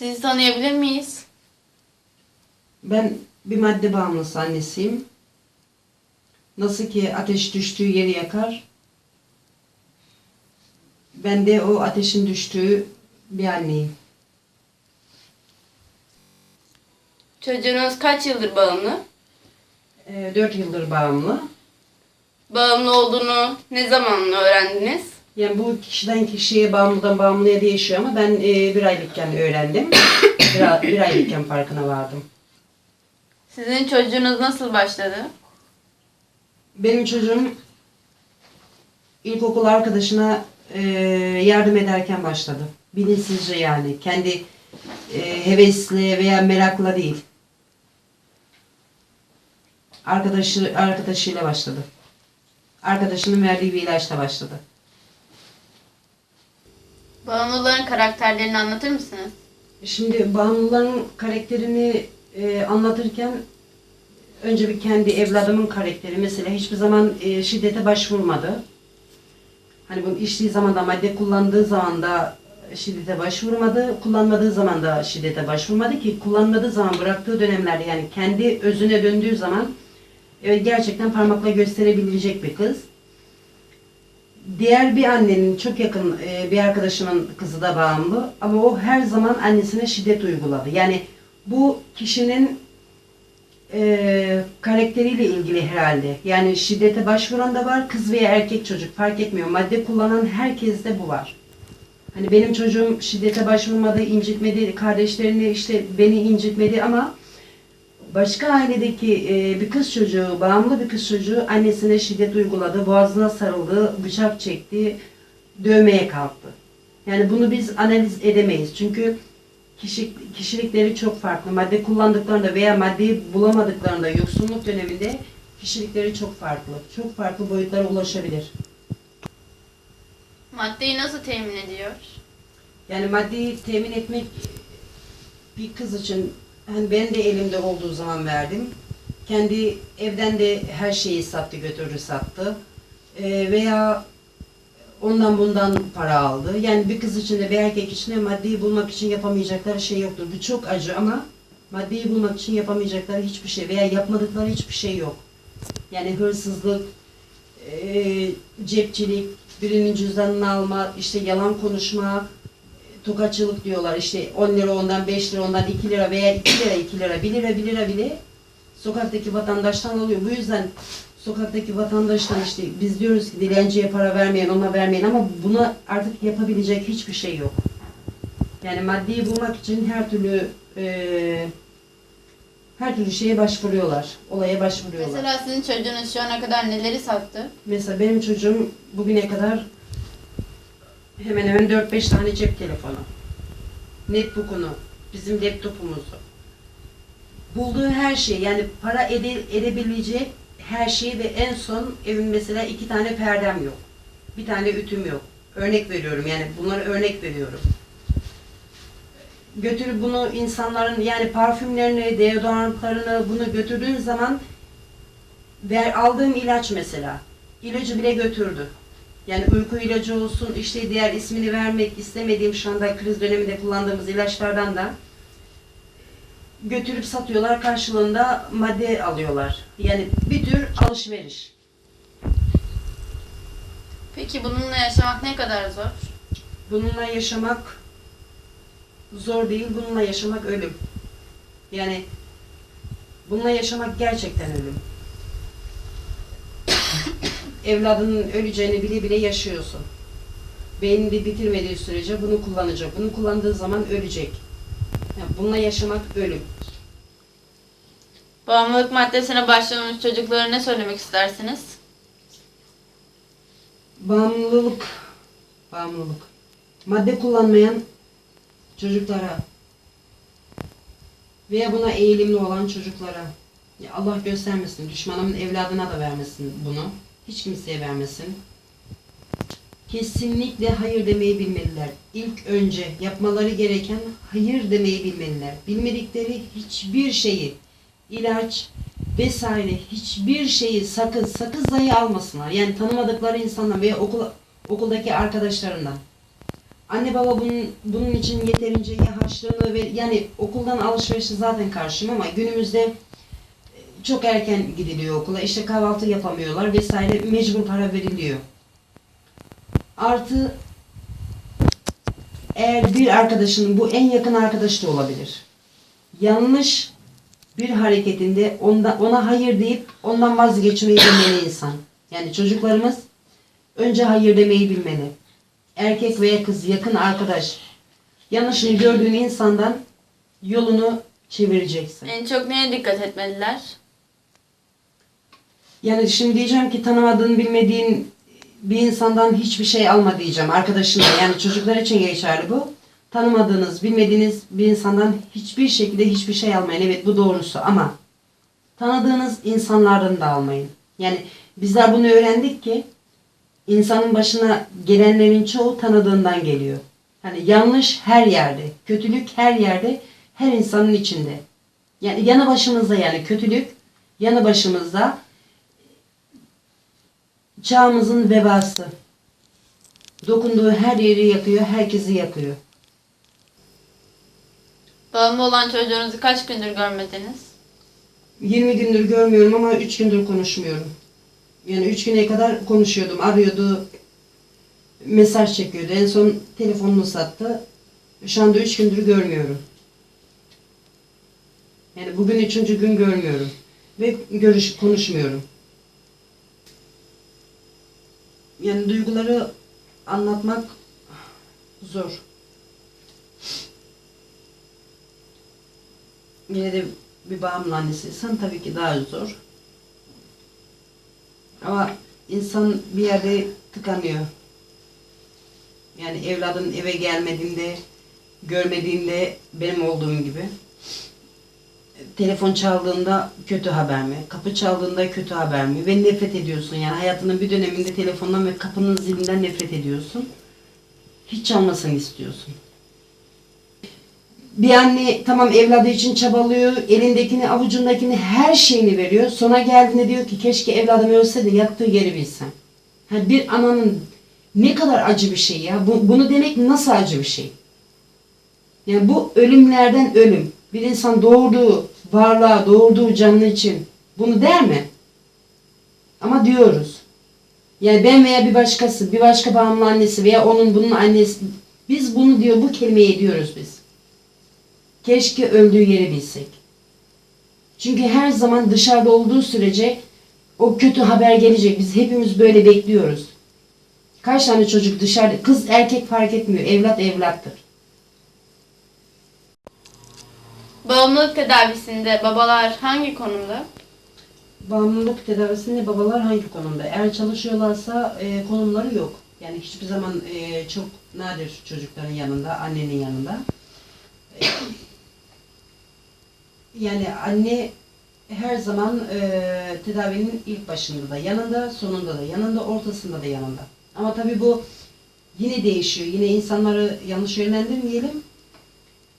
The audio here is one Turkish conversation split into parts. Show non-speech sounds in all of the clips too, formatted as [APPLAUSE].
Sizi tanıyabilir miyiz? Ben bir madde bağımlısı annesiyim. Nasıl ki ateş düştüğü yeri yakar, ben de o ateşin düştüğü bir anneyim. Çocuğunuz kaç yıldır bağımlı? Ee, yıldır bağımlı. Bağımlı olduğunu ne zaman öğrendiniz? Yani bu kişiden kişiye bağımlıdan bağımlıya değişiyor ama ben e, bir aylıkken öğrendim. [COUGHS] bir, bir aylıkken farkına vardım. Sizin çocuğunuz nasıl başladı? Benim çocuğum ilkokul arkadaşına e, yardım ederken başladı. Bilinçsizce yani. Kendi e, hevesle veya merakla değil. Arkadaşı arkadaşıyla başladı. Arkadaşının verdiği bir ilaçla başladı. Bağımlıların karakterlerini anlatır mısınız? Şimdi bağımlıların karakterini e, anlatırken önce bir kendi evladımın karakteri mesela hiçbir zaman e, şiddete başvurmadı. Hani bunu içtiği zaman da madde kullandığı zaman da şiddete başvurmadı, kullanmadığı zaman da şiddete başvurmadı ki kullanmadığı zaman bıraktığı dönemlerde yani kendi özüne döndüğü zaman evet, gerçekten parmakla gösterebilecek bir kız. Diğer bir annenin çok yakın e, bir arkadaşımın kızı da bağımlı ama o her zaman annesine şiddet uyguladı. Yani bu kişinin e, karakteriyle ilgili herhalde. Yani şiddete başvuran da var, kız veya erkek çocuk fark etmiyor. Madde kullanan herkeste bu var. Hani benim çocuğum şiddete başvurmadı, incitmedi, kardeşlerini işte beni incitmedi ama başka ailedeki e, bir kız çocuğu, bağımlı bir kız çocuğu annesine şiddet uyguladı, boğazına sarıldı, bıçak çekti, dövmeye kalktı. Yani bunu biz analiz edemeyiz. Çünkü kişi, kişilikleri çok farklı. Madde kullandıklarında veya maddeyi bulamadıklarında yoksunluk döneminde kişilikleri çok farklı. Çok farklı boyutlara ulaşabilir. Maddeyi nasıl temin ediyor? Yani maddeyi temin etmek bir kız için hani ben de elimde olduğu zaman verdim. Kendi evden de her şeyi sattı götürdü sattı. Ee, veya ondan bundan para aldı. Yani bir kız için de bir erkek için de maddeyi bulmak için yapamayacakları şey yoktur. Bu çok acı ama maddeyi bulmak için yapamayacakları hiçbir şey veya yapmadıkları hiçbir şey yok. Yani hırsızlık, eee, cepçilik, birinin cüzdanını alma, işte yalan konuşma, tokatçılık diyorlar. İşte 10 lira ondan, 5 lira ondan, 2 lira veya 2 lira, 2 lira, 1 lira, 1 lira bile sokaktaki vatandaştan alıyor. Bu yüzden sokaktaki vatandaştan işte biz diyoruz ki dilenciye para vermeyin, ona vermeyin ama buna artık yapabilecek hiçbir şey yok. Yani maddeyi bulmak için her türlü eee, her türlü şeye başvuruyorlar. Olaya başvuruyorlar. Mesela sizin çocuğunuz şu ana kadar neleri sattı? Mesela benim çocuğum bugüne kadar hemen hemen 4-5 tane cep telefonu, netbook'unu, bizim laptopumuzu, bulduğu her şey yani para ede, edebilecek her şeyi ve en son evin mesela iki tane perdem yok. Bir tane ütüm yok. Örnek veriyorum yani bunları örnek veriyorum. Götürüp bunu insanların yani parfümlerini, deodorantlarını bunu götürdüğün zaman ver, aldığım ilaç mesela. ilacı bile götürdü. Yani uyku ilacı olsun, işte diğer ismini vermek istemediğim şu anda kriz döneminde kullandığımız ilaçlardan da götürüp satıyorlar karşılığında madde alıyorlar. Yani bir tür alışveriş. Peki bununla yaşamak ne kadar zor? Bununla yaşamak zor değil, bununla yaşamak ölüm. Yani bununla yaşamak gerçekten ölüm. Evladının öleceğini bile bile yaşıyorsun. Beynini bitirmediği sürece bunu kullanacak. Bunu kullandığı zaman ölecek. Yani bununla yaşamak ölüm. Bağımlılık maddesine başlamış çocuklara ne söylemek istersiniz? Bağımlılık, bağımlılık. Madde kullanmayan çocuklara veya buna eğilimli olan çocuklara ya Allah göstermesin, düşmanımın evladına da vermesin bunu. Hiç kimseye vermesin. Kesinlikle hayır demeyi bilmeliler. İlk önce yapmaları gereken hayır demeyi bilmeliler. Bilmedikleri hiçbir şeyi, ilaç vesaire hiçbir şeyi sakız, sakız dahi almasınlar. Yani tanımadıkları insandan veya okul, okuldaki arkadaşlarından. Anne baba bunun, bunun için yeterince ya harçlığını ve yani okuldan alışverişe zaten karşıyım ama günümüzde çok erken gidiliyor okula. İşte kahvaltı yapamıyorlar vesaire mecbur para veriliyor. Artı eğer bir arkadaşının bu en yakın arkadaş da olabilir. Yanlış bir hareketinde onda, ona hayır deyip ondan vazgeçmeyi bilmeli insan. Yani çocuklarımız önce hayır demeyi bilmeli. Erkek veya kız yakın arkadaş yanlışını gördüğün insandan yolunu çevireceksin. En çok neye dikkat etmeliler? Yani şimdi diyeceğim ki tanımadığın, bilmediğin bir insandan hiçbir şey alma diyeceğim. Arkadaşına yani çocuklar için geçerli bu. Tanımadığınız, bilmediğiniz bir insandan hiçbir şekilde hiçbir şey almayın. Evet bu doğrusu ama tanıdığınız insanlardan da almayın. Yani bizler bunu öğrendik ki insanın başına gelenlerin çoğu tanıdığından geliyor. Hani yanlış her yerde, kötülük her yerde, her insanın içinde. Yani yanı başımızda yani kötülük yanı başımızda çağımızın vebası. Dokunduğu her yeri yakıyor, herkesi yakıyor. Bağımlı olan çocuğunuzu kaç gündür görmediniz? 20 gündür görmüyorum ama 3 gündür konuşmuyorum. Yani 3 güne kadar konuşuyordum, arıyordu, mesaj çekiyordu. En son telefonunu sattı. Şu anda 3 gündür görmüyorum. Yani bugün üçüncü gün görmüyorum. Ve görüş, konuşmuyorum. Yani duyguları anlatmak zor. Yine de bir bağımlı annesiysen tabii ki daha zor. Ama insan bir yerde tıkanıyor. Yani evladın eve gelmediğinde, görmediğinde benim olduğum gibi. Telefon çaldığında kötü haber mi? Kapı çaldığında kötü haber mi? Ve nefret ediyorsun. Yani hayatının bir döneminde telefondan ve kapının zilinden nefret ediyorsun. Hiç çalmasını istiyorsun. Bir anne tamam evladı için çabalıyor, elindekini, avucundakini, her şeyini veriyor. Sona geldiğinde diyor ki keşke evladım ölse de yattığı yeri bilsem. Ha, bir ananın ne kadar acı bir şey ya. Bu, bunu demek nasıl acı bir şey? Yani bu ölümlerden ölüm. Bir insan doğurduğu varlığa, doğurduğu canlı için bunu der mi? Ama diyoruz. Yani ben veya bir başkası, bir başka bağımlı annesi veya onun bunun annesi. Biz bunu diyor, bu kelimeyi diyoruz biz. Keşke öldüğü yeri bilsek. Çünkü her zaman dışarıda olduğu sürece o kötü haber gelecek. Biz hepimiz böyle bekliyoruz. Kaç tane çocuk dışarıda, kız erkek fark etmiyor. Evlat evlattır. Bağımlılık tedavisinde babalar hangi konumda? Bağımlılık tedavisinde babalar hangi konumda? Eğer çalışıyorlarsa e, konumları yok. Yani hiçbir zaman e, çok nadir çocukların yanında, annenin yanında. E, yani anne her zaman e, tedavinin ilk başında da yanında, sonunda da yanında, ortasında da yanında. Ama tabii bu yine değişiyor. Yine insanları yanlış yönlendirmeyelim.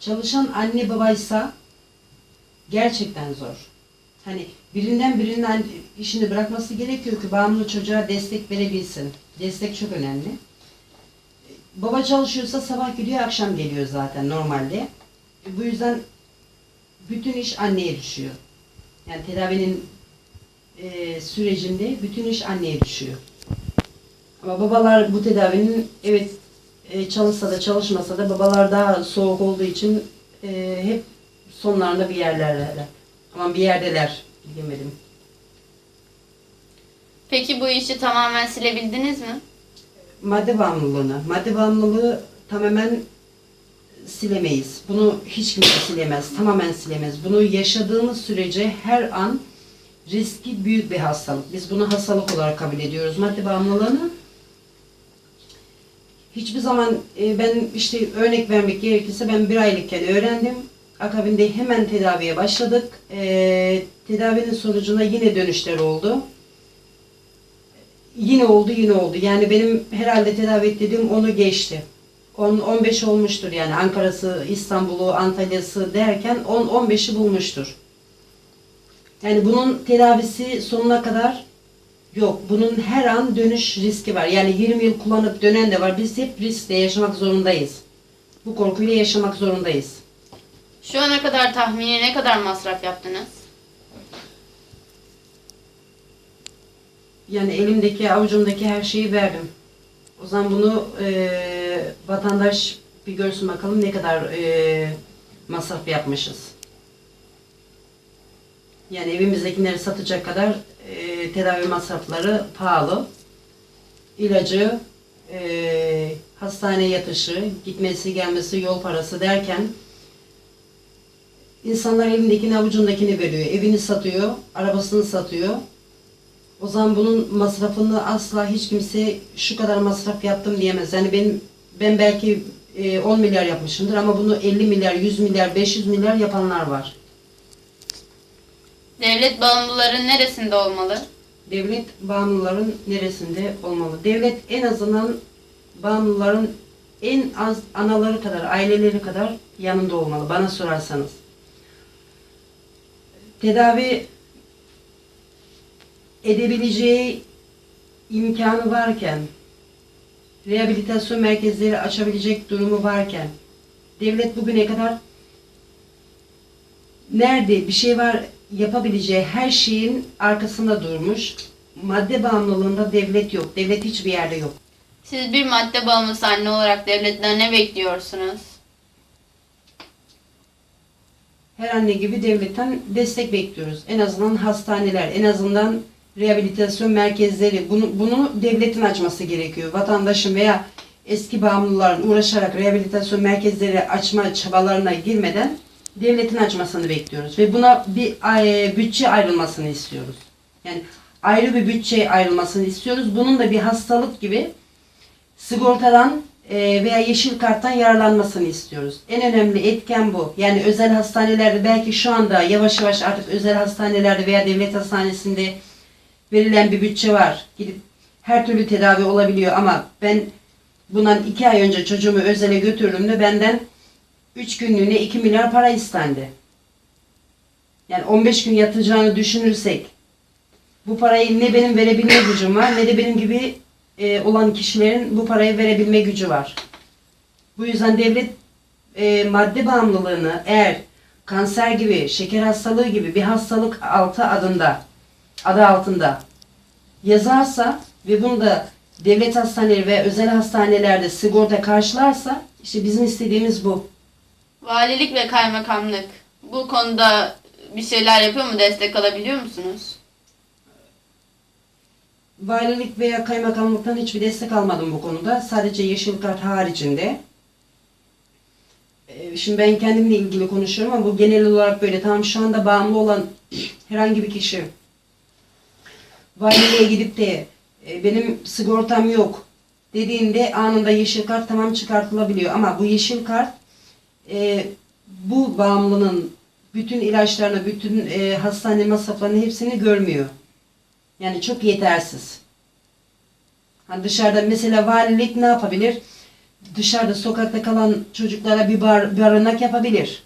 Çalışan anne babaysa gerçekten zor. Hani birinden birinin işini bırakması gerekiyor ki bağımlı çocuğa destek verebilsin. Destek çok önemli. Baba çalışıyorsa sabah gidiyor, akşam geliyor zaten normalde. Bu yüzden bütün iş anneye düşüyor. Yani tedavinin e, sürecinde bütün iş anneye düşüyor. Ama babalar bu tedavinin evet e, çalışsa da çalışmasa da babalar daha soğuk olduğu için e, hep sonlarında bir yerlerdeler. Ama bir yerdeler diyemedim. Peki bu işi tamamen silebildiniz mi? Madde bağımlılığını, madde bağımlılığı tamamen silemeyiz. Bunu hiç kimse silemez, tamamen silemez. Bunu yaşadığımız sürece her an riski büyük bir hastalık. Biz bunu hastalık olarak kabul ediyoruz madde bağımlılığını. Hiçbir zaman e, ben işte örnek vermek gerekirse ben bir aylıkken öğrendim. Akabinde hemen tedaviye başladık. E, tedavinin sonucunda yine dönüşler oldu. Yine oldu yine oldu. Yani benim herhalde tedavi ettiğim onu geçti. 10-15 olmuştur yani Ankara'sı, İstanbul'u, Antalya'sı derken 10-15'i bulmuştur. Yani bunun tedavisi sonuna kadar Yok, bunun her an dönüş riski var. Yani 20 yıl kullanıp dönen de var. Biz hep riskle yaşamak zorundayız. Bu korkuyla yaşamak zorundayız. Şu ana kadar tahmini ne kadar masraf yaptınız? Yani elimdeki, avucumdaki her şeyi verdim. O zaman bunu eee, vatandaş bir görsün bakalım ne kadar eee, masraf yapmışız. Yani evimizdekileri satacak kadar tedavi masrafları pahalı. İlacı, eee hastane yatışı, gitmesi gelmesi, yol parası derken insanlar elindekini avucundakini veriyor. Evini satıyor, arabasını satıyor. O zaman bunun masrafını asla hiç kimse şu kadar masraf yaptım diyemez. Yani benim ben belki e, 10 milyar yapmışımdır ama bunu 50 milyar, 100 milyar, 500 milyar yapanlar var. Devlet bağımlıların neresinde olmalı? Devlet bağımlıların neresinde olmalı? Devlet en azından bağımlıların en az anaları kadar, aileleri kadar yanında olmalı bana sorarsanız. Tedavi edebileceği imkanı varken, rehabilitasyon merkezleri açabilecek durumu varken, devlet bugüne kadar nerede bir şey var yapabileceği her şeyin arkasında durmuş. Madde bağımlılığında devlet yok. Devlet hiçbir yerde yok. Siz bir madde bağımlısı anne olarak devletten ne bekliyorsunuz? Her anne gibi devletten destek bekliyoruz. En azından hastaneler, en azından rehabilitasyon merkezleri bunu, bunu devletin açması gerekiyor. Vatandaşın veya eski bağımlıların uğraşarak rehabilitasyon merkezleri açma çabalarına girmeden devletin açmasını bekliyoruz ve buna bir bütçe ayrılmasını istiyoruz. Yani ayrı bir bütçe ayrılmasını istiyoruz. Bunun da bir hastalık gibi sigortadan e, veya yeşil karttan yararlanmasını istiyoruz. En önemli etken bu. Yani özel hastanelerde belki şu anda yavaş yavaş artık özel hastanelerde veya devlet hastanesinde verilen bir bütçe var. Gidip her türlü tedavi olabiliyor ama ben bundan iki ay önce çocuğumu özele götürdüğümde benden 3 günlüğüne 2 milyar para istendi. Yani 15 gün yatacağını düşünürsek bu parayı ne benim verebilme gücüm var ne de benim gibi e, olan kişilerin bu parayı verebilme gücü var. Bu yüzden devlet e, madde bağımlılığını eğer kanser gibi, şeker hastalığı gibi bir hastalık altı adında, adı altında yazarsa ve bunu da devlet hastaneleri ve özel hastanelerde sigorta karşılarsa işte bizim istediğimiz bu. Valilik ve kaymakamlık bu konuda bir şeyler yapıyor mu? Destek alabiliyor musunuz? Valilik veya kaymakamlıktan hiçbir destek almadım bu konuda. Sadece yeşil kart haricinde. Ee, Şimdi ben kendimle ilgili konuşuyorum ama bu genel olarak böyle. Tamam şu anda bağımlı olan [CLEARS THROAT] herhangi bir kişi valiliğe gidip de e, benim sigortam yok dediğinde anında yeşil kart tamam çıkartılabiliyor. Ama bu yeşil kart e, bu bağımlının bütün ilaçlarını, bütün e, hastane masraflarını hepsini görmüyor. Yani çok yetersiz. Hani dışarıda mesela valilik ne yapabilir? Dışarıda sokakta kalan çocuklara bir bar, barınak yapabilir.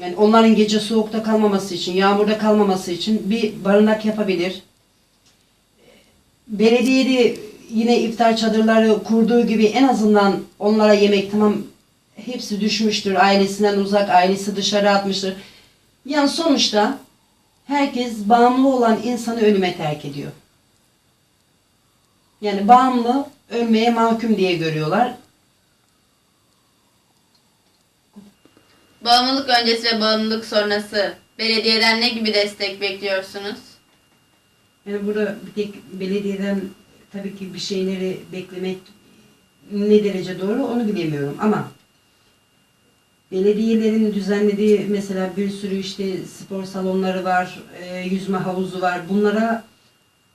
Yani onların gece soğukta kalmaması için, yağmurda kalmaması için bir barınak yapabilir. Belediyede yine iftar çadırları kurduğu gibi en azından onlara yemek tamam hepsi düşmüştür. Ailesinden uzak, ailesi dışarı atmıştır. Yani sonuçta herkes bağımlı olan insanı ölüme terk ediyor. Yani bağımlı ölmeye mahkum diye görüyorlar. Bağımlılık öncesi ve bağımlılık sonrası belediyeden ne gibi destek bekliyorsunuz? Yani burada bir tek belediyeden tabii ki bir şeyleri beklemek ne derece doğru onu bilemiyorum ama belediyelerin düzenlediği mesela bir sürü işte spor salonları var, e, yüzme havuzu var. Bunlara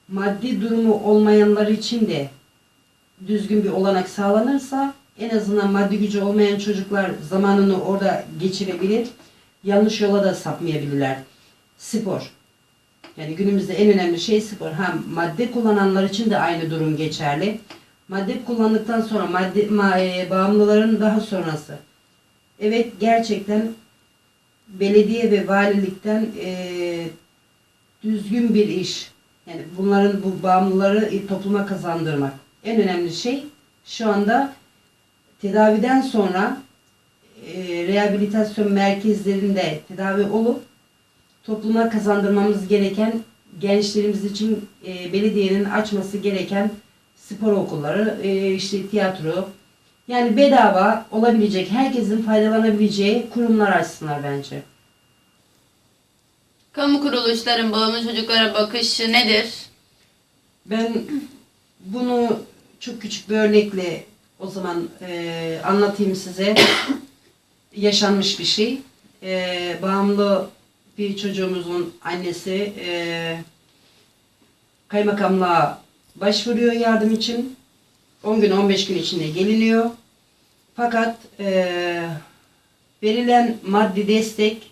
maddi durumu olmayanlar için de düzgün bir olanak sağlanırsa en azından maddi gücü olmayan çocuklar zamanını orada geçirebilir. Yanlış yola da sapmayabilirler. Spor. Yani günümüzde en önemli şey spor. Ha madde kullananlar için de aynı durum geçerli. Madde kullandıktan sonra madde ma, e, bağımlıların daha sonrası. Evet gerçekten belediye ve valilikten e, düzgün bir iş, Yani bunların bu bağımlıları e, topluma kazandırmak. En önemli şey şu anda tedaviden sonra e, rehabilitasyon merkezlerinde tedavi olup topluma kazandırmamız gereken gençlerimiz için e, belediyenin açması gereken spor okulları, e, işte tiyatro, yani bedava olabilecek, herkesin faydalanabileceği kurumlar açsınlar bence. Kamu kuruluşların bağımlı çocuklara bakışı nedir? Ben bunu çok küçük bir örnekle o zaman e, anlatayım size. [COUGHS] Yaşanmış bir şey. E, bağımlı bir çocuğumuzun annesi e, kaymakamlığa başvuruyor yardım için. 10 gün 15 gün içinde geliniyor. Fakat e, verilen maddi destek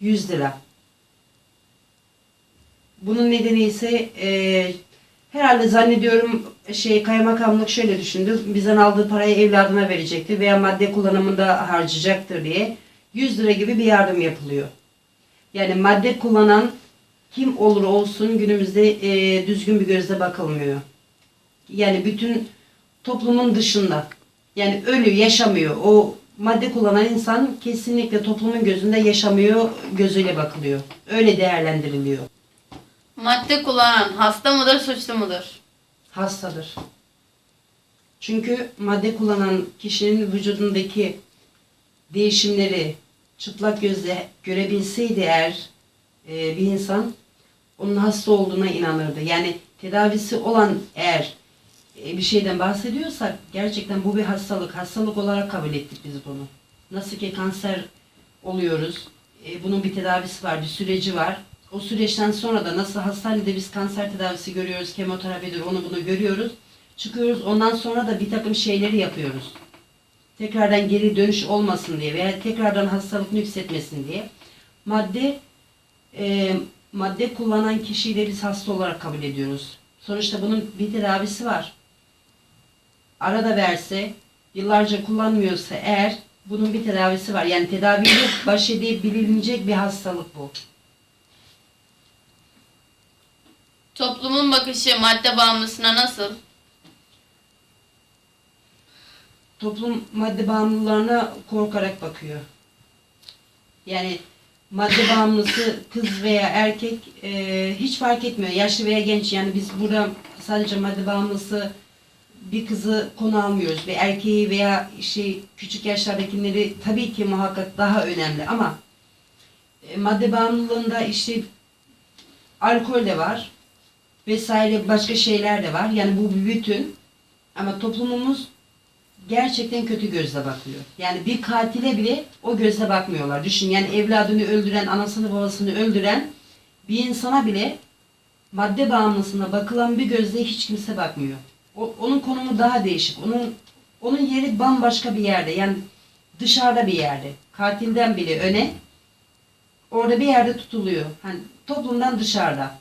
100 lira. Bunun nedeni ise e, herhalde zannediyorum şey kaymakamlık şöyle düşündü. Bizden aldığı parayı evladına verecektir veya madde kullanımında harcayacaktır diye 100 lira gibi bir yardım yapılıyor. Yani madde kullanan kim olur olsun günümüzde e, düzgün bir gözle bakılmıyor. Yani bütün toplumun dışında. Yani ölü yaşamıyor. O madde kullanan insan kesinlikle toplumun gözünde yaşamıyor gözüyle bakılıyor. Öyle değerlendiriliyor. Madde kullanan hasta mıdır, suçlu mudur? hastadır. Çünkü madde kullanan kişinin vücudundaki değişimleri çıplak gözle görebilseydi eğer e, bir insan onun hasta olduğuna inanırdı. Yani tedavisi olan eğer bir şeyden bahsediyorsak gerçekten bu bir hastalık. Hastalık olarak kabul ettik biz bunu. Nasıl ki kanser oluyoruz. e, bunun bir tedavisi var, bir süreci var. O süreçten sonra da nasıl hastanede biz kanser tedavisi görüyoruz, kemoterapidir, onu bunu görüyoruz. Çıkıyoruz, ondan sonra da bir takım şeyleri yapıyoruz. Tekrardan geri dönüş olmasın diye veya tekrardan hastalık nüksetmesin diye. Madde e, madde kullanan kişiyi de biz hasta olarak kabul ediyoruz. Sonuçta bunun bir tedavisi var. Arada verse, yıllarca kullanmıyorsa eğer bunun bir tedavisi var. Yani tedaviyle baş edebilecek bir hastalık bu. Toplumun bakışı madde bağımlısına nasıl? Toplum madde bağımlılarına korkarak bakıyor. Yani madde bağımlısı kız veya erkek e, hiç fark etmiyor. Yaşlı veya genç. Yani biz burada sadece madde bağımlısı bir kızı konu almıyoruz. Ve erkeği veya şey küçük yaşlardakileri tabii ki muhakkak daha önemli ama e, madde bağımlılığında işte alkol de var vesaire başka şeyler de var. Yani bu bir bütün. Ama toplumumuz gerçekten kötü gözle bakıyor. Yani bir katile bile o gözle bakmıyorlar. Düşün yani evladını öldüren, anasını babasını öldüren bir insana bile madde bağımlısına bakılan bir gözle hiç kimse bakmıyor. O, onun konumu daha değişik. Onun onun yeri bambaşka bir yerde. Yani dışarıda bir yerde. Katilden bile öne orada bir yerde tutuluyor. Hani toplumdan dışarıda.